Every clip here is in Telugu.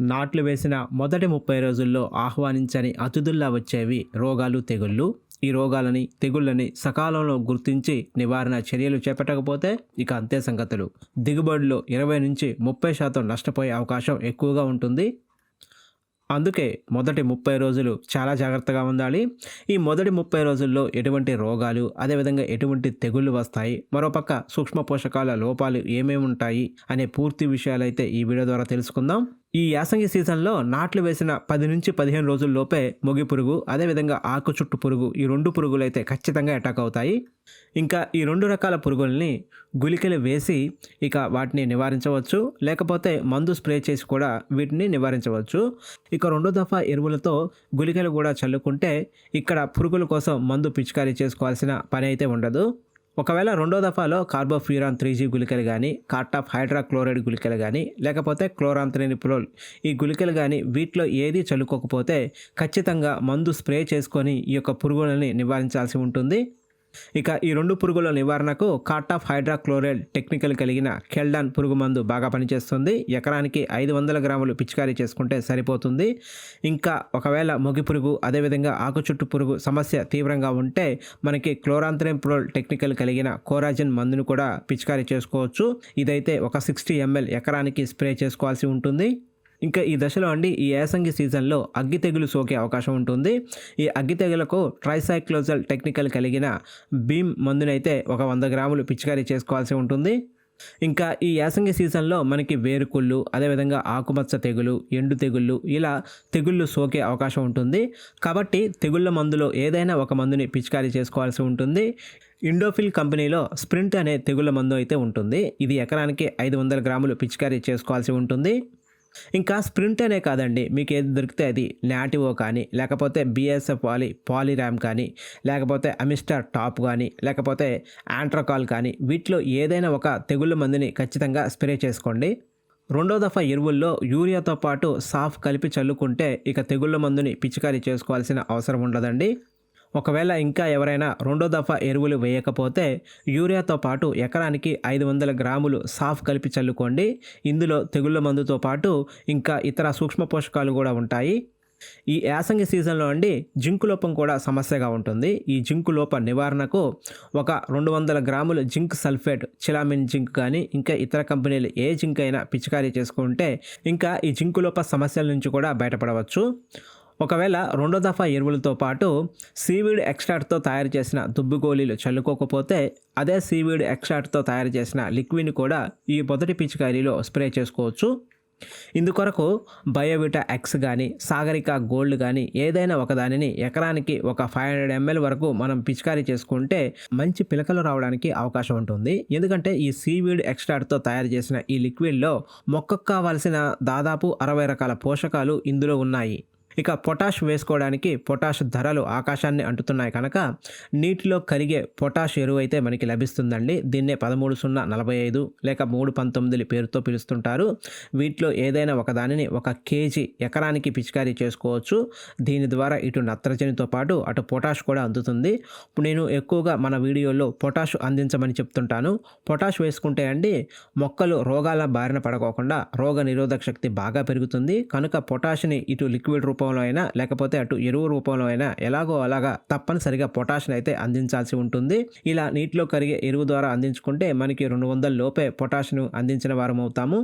నాట్లు వేసిన మొదటి ముప్పై రోజుల్లో ఆహ్వానించని అతిథుల్లా వచ్చేవి రోగాలు తెగుళ్ళు. ఈ రోగాలని తెగుళ్ళని సకాలంలో గుర్తించి నివారణ చర్యలు చేపట్టకపోతే ఇక అంతే సంగతులు. దిగుబడిలో ఇరవై నుంచి ముప్పై శాతం నష్టపోయే అవకాశం ఎక్కువగా ఉంటుంది. అందుకే మొదటి ముప్పై రోజులు చాలా జాగ్రత్తగా ఉండాలి. ఈ మొదటి ముప్పై రోజుల్లో ఎటువంటి రోగాలు అదేవిధంగా ఎటువంటి తెగుళ్ళు వస్తాయి మరోపక్క సూక్ష్మ పోషకాల లోపాలు ఏమేమి ఉంటాయి అనే పూర్తి విషయాలైతే ఈ వీడియో ద్వారా తెలుసుకుందాం. ఈ యాసంగి సీజన్లో నాట్లు వేసిన పది నుంచి పదిహేను రోజుల్లోపే మొగి పురుగు అదేవిధంగా ఆకు చుట్టు పురుగు ఈ రెండు పురుగులు అయితే ఖచ్చితంగా అటాక్ అవుతాయి. ఇంకా ఈ రెండు రకాల పురుగుల్ని గుళికలు వేసి ఇక వాటిని నివారించవచ్చు లేకపోతే మందు స్ప్రే చేసి కూడా వీటిని నివారించవచ్చు. ఇక రెండో దఫా ఎరువులతో గుళికలు కూడా చల్లుకుంటే ఇక్కడ పురుగుల కోసం మందు పిచికారీ చేసుకోవాల్సిన పని అయితే ఉండదు. ఒకవేళ రెండో దఫాలో కార్బోఫ్యూరాన్ త్రీ జీ గుళికలు కానీ కార్టాఫ్ హైడ్రాక్లోరైడ్ గుళికలు కానీ లేకపోతే క్లోరాంత్రినిప్రోల్ ఈ గుళికలు కానీ వీటిలో ఏది చల్లుకోకపోతే ఖచ్చితంగా మందు స్ప్రే చేసుకొని ఈ యొక్క పురుగులని నివారించాల్సి ఉంటుంది. ఇక ఈ రెండు పురుగుల నివారణకు కాట్ ఆఫ్ హైడ్రాక్లోరైడ్ టెక్నికల్ కలిగిన కెల్డాన్ పురుగు మందు బాగా పనిచేస్తుంది. ఎకరానికి ఐదు వందల గ్రాములు పిచికారీ చేసుకుంటే సరిపోతుంది. ఇంకా ఒకవేళ మొగి పురుగు అదేవిధంగా ఆకు చుట్టు పురుగు సమస్య తీవ్రంగా ఉంటే మనకి క్లోరాంత్రెంప్రోల్ టెక్నికల్ కలిగిన కోరాజిన్ మందును కూడా పిచికారీ చేసుకోవచ్చు. ఇదైతే ఒక సిక్స్టీ ఎంఎల్ ఎకరానికి స్ప్రే చేసుకోవాల్సి ఉంటుంది. ఇంకా ఈ దశలో అండి ఈ యాసంగి సీజన్లో అగ్గి తెగులు సోకే అవకాశం ఉంటుంది. ఈ అగ్గి తెగులకు ట్రైసైక్లోజల్ టెక్నికల్ కలిగిన బీమ్ మందునైతే ఒక వంద గ్రాములు పిచికారీ చేసుకోవాల్సి ఉంటుంది. ఇంకా ఈ యాసంగి సీజన్లో మనకి వేరుకుళ్ళు అదేవిధంగా ఆకుమచ్చ తెగులు ఎండు తెగుళ్ళు ఇలా తెగుళ్ళు సోకే అవకాశం ఉంటుంది. కాబట్టి తెగుళ్ళ మందులో ఏదైనా ఒక మందుని పిచికారీ చేసుకోవాల్సి ఉంటుంది. ఇండోఫిల్ కంపెనీలో స్ప్రింట్ అనే తెగుళ్ళ మందు అయితే ఉంటుంది. ఇది ఎకరానికి ఐదు వందల గ్రాములు పిచికారీ చేసుకోవాల్సి ఉంటుంది. ఇంకా స్ప్రింట్ అనే కాదండి. మీకు ఏది దొరికితే అది నాటివో కానీ లేకపోతే బిఎస్ఎఫ్ పాలి పాలిరామ్ కానీ లేకపోతే అమిస్టార్ టాప్ కానీ లేకపోతే ఆంట్రకాల్ కానీ వీటిలో ఏదైనా ఒక తెగుళ్ళ మందుని ఖచ్చితంగా స్ప్రే చేసుకోండి. రెండో దఫా ఎరువుల్లో యూరియాతో పాటు సాఫ్ కలిపి చల్లుకుంటే ఇక తెగుళ్ళ మందుని పిచికారీ చేసుకోవాల్సిన అవసరం ఉండదండి. ఒకవేళ ఇంకా ఎవరైనా రెండో దఫా ఎరువులు వేయకపోతే యూరియాతో పాటు ఎకరానికి ఐదు వందల గ్రాములు సాఫ్ కలిపి చల్లుకోండి. ఇందులో తెగుళ్ళ మందుతో పాటు ఇంకా ఇతర సూక్ష్మ పోషకాలు కూడా ఉంటాయి. ఈ యాసంగి సీజన్లో అండి జింకు లోపం కూడా సమస్యగా ఉంటుంది. ఈ జింకు లోప నివారణకు ఒక రెండు వందల గ్రాములు జింక్ సల్ఫేట్ చిలామిన్ జింక్ కానీ ఇంకా ఇతర కంపెనీలు ఏ జింక్ అయినా పిచికారీ చేసుకుంటే ఇంకా ఈ జింకు లోప సమస్యల నుంచి కూడా బయటపడవచ్చు. ఒకవేళ రెండో దఫా ఎరువులతో పాటు సీవీడ్ ఎక్స్ట్రాక్ట్తో తయారు చేసిన దుబ్బు గోళీలు చల్లుకోకపోతే అదే సీవీడ్ ఎక్స్ట్రాక్ట్తో తయారు చేసిన లిక్విడ్ని కూడా ఈ మొదటి పిచికారీలో స్ప్రే చేసుకోవచ్చు. ఇందుకొరకు బయోవిటా ఎక్స్ కానీ సాగరిక గోల్డ్ కానీ ఏదైనా ఒక దానిని ఎకరానికి ఒక ఫైవ్ హండ్రెడ్ ఎంఎల్ వరకు మనం పిచికారీ చేసుకుంటే మంచి పిలకలు రావడానికి అవకాశం ఉంటుంది. ఎందుకంటే ఈ సీవీడ్ ఎక్స్ట్రాక్ట్తో తయారు చేసిన ఈ లిక్విడ్లో మొక్కకు కావాల్సిన దాదాపు అరవై రకాల పోషకాలు ఇందులో ఉన్నాయి. ఇక పొటాష్ వేసుకోవడానికి పొటాష్ ధరలు ఆకాశాన్ని అంటుతున్నాయి కనుక నీటిలో కరిగే పొటాష్ ఎరువు అయితే మనకి లభిస్తుందండి. దీన్నే పదమూడు సున్నా నలభై ఐదు లేక మూడు పంతొమ్మిది పేరుతో పిలుస్తుంటారు. వీటిలో ఏదైనా ఒక దానిని ఒక కేజీ ఎకరానికి పిచికారీ చేసుకోవచ్చు. దీని ద్వారా ఇటు నత్రజనితో పాటు అటు పొటాష్ కూడా అందుతుంది. ఇప్పుడు నేను ఎక్కువగా మన వీడియోలో పొటాష్ అందించమని చెప్తుంటాను. పొటాష్ వేసుకుంటే అండి మొక్కలు రోగాల బారిన పడకోకుండా రోగ నిరోధక శక్తి బాగా పెరుగుతుంది. కనుక పొటాష్ని ఇటు లిక్విడ్ రూపం రూపంలో అయినా లేకపోతే అటు ఎరువు రూపంలో అయినా ఎలాగో అలాగా తప్పనిసరిగా పొటాషియం అయితే అందించాల్సి ఉంటుంది. ఇలా నీటిలో కరిగే ఎరువు ద్వారా అందించుకుంటే మనకి రెండు వందల లోపే పొటాషియం అందించిన వారం అవుతాము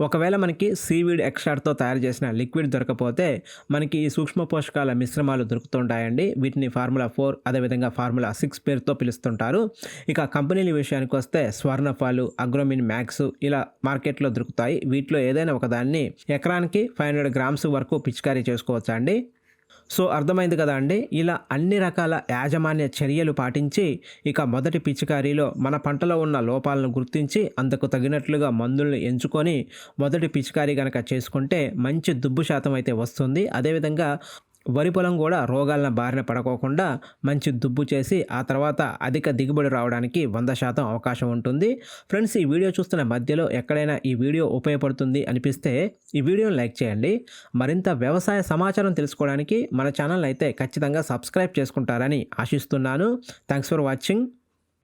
ఒకవేళ మనకి సీవీడ్ ఎక్స్ట్రాట్తో తయారు చేసిన లిక్విడ్ దొరకపోతే మనకి ఈ సూక్ష్మ పోషకాల మిశ్రమాలు దొరుకుతుంటాయండి. వీటిని ఫార్ములా ఫోర్ అదేవిధంగా ఫార్ములా సిక్స్ పేరుతో పిలుస్తుంటారు. ఇక కంపెనీల విషయానికి వస్తే స్వర్ణఫాలు అగ్రోమిన్ మ్యాక్స్ ఇలా మార్కెట్లో దొరుకుతాయి. వీటిలో ఏదైనా ఒకదాన్ని ఎకరానికి ఫైవ్ హండ్రెడ్ గ్రామ్స్ వరకు పిచికారీ చేసుకోవచ్చండి సో అర్థమైంది కదా అండి? ఇలా అన్ని రకాల యాజమాన్య చర్యలు పాటించి ఇక మొదటి పిచికారీలో మన పంటలో ఉన్న లోపాలను గుర్తించి అందుకు తగినట్లుగా మందులను ఎంచుకొని మొదటి పిచికారీ కనుక చేసుకుంటే మంచి దుబ్బు శాతం అయితే వస్తుంది. అదేవిధంగా వరి పొలం కూడా రోగాలను బారిన పడకోకుండా మంచి దుబ్బు చేసి ఆ తర్వాత అధిక దిగుబడి రావడానికి వంద శాతం అవకాశం ఉంటుంది. ఫ్రెండ్స్ ఈ వీడియో చూస్తున్న మధ్యలో ఎక్కడైనా ఈ వీడియో ఉపయోగపడుతుంది అనిపిస్తే ఈ వీడియోని లైక్ చేయండి. మరింత వ్యవసాయ సమాచారం తెలుసుకోవడానికి మన ఛానల్ అయితే ఖచ్చితంగా సబ్స్క్రైబ్ చేసుకుంటారని ఆశిస్తున్నాను. Thanks for watching.